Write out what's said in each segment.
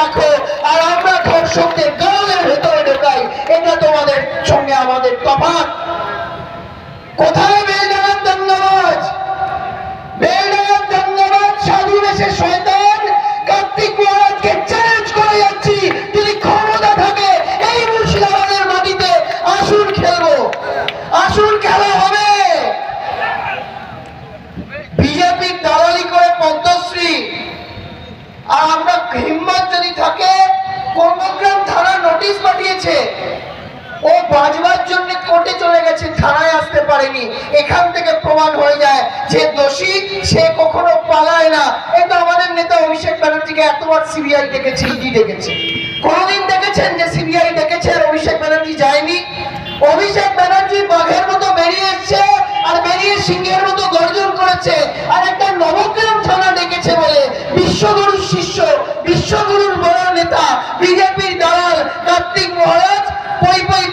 রাখো। আর আমরা ধর্ষকদের গালের ভেতরে ঢোকাই। এটা তোমাদের সঙ্গে আমাদের তফাত কোথায় শয়তান। কার্তিক মহারাজকে চ্যালেঞ্জ করে যাচ্ছি। যদি ক্ষমতা থাকে, এই মুর্শিদাবাদের মাটিতে আসুন খেলব। আসুন খেলা হবে। বিজেপির দালালি করে পদ্মশ্রী। আর আমরা হিম্মত বাঁচবার জন্য কোর্টে চলে গেছে, থানায় আসতে পারেনি। এখান থেকে প্রমাণ হয়ে যায় যে দোষী সে কখনো পালায় না। এটা আমাদের নেতা অভিষেক ব্যানার্জিকে এতবার সিবিআই দেখেছে ইডি দেখেছে কোনদিন দেখেছেন যে সিবিআই দেখেছে আর অভিষেক ব্যানার্জি যায়নি? অভিষেক ব্যানার্জি বাঘের মতো বেরিয়ে এসছে আর বেরিয়ে সিংহের মতো গর্জন করেছে। আর একটা নবগ্রাম থানা ডেকেছে বলে বিশ্বগুরুর শিষ্য, বিশ্বগুরুর বড় নেতা, বিজেপির দালাল কার্তিক মহারাজ পই পই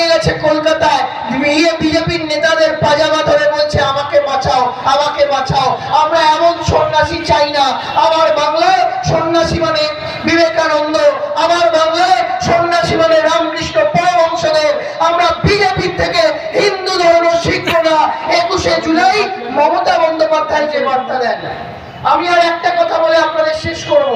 পালিয়ে গেছে কলকাতায়। গিয়ে বিজেপির নেতাদের পাজামা ধরে বলছে, আমাকে বাঁচাও আমাকে বাঁচাও। আমরা এমন সন্ন্যাসী চাই না। আমার বাংলায় সন্ন্যাসী মানে বিবেকানন্দ। আমার বাংলায় সন্ন্যাসী মানে রামকৃষ্ণ পরমহংসদেব। আমরা বিজেপির থেকে হিন্দু ধর্ম শিখব না। একুশে জুলাই মমতা বন্দ্যোপাধ্যায় যে বার্তা দেন। আমি আর একটা কথা বলে আপনাদের শেষ করব।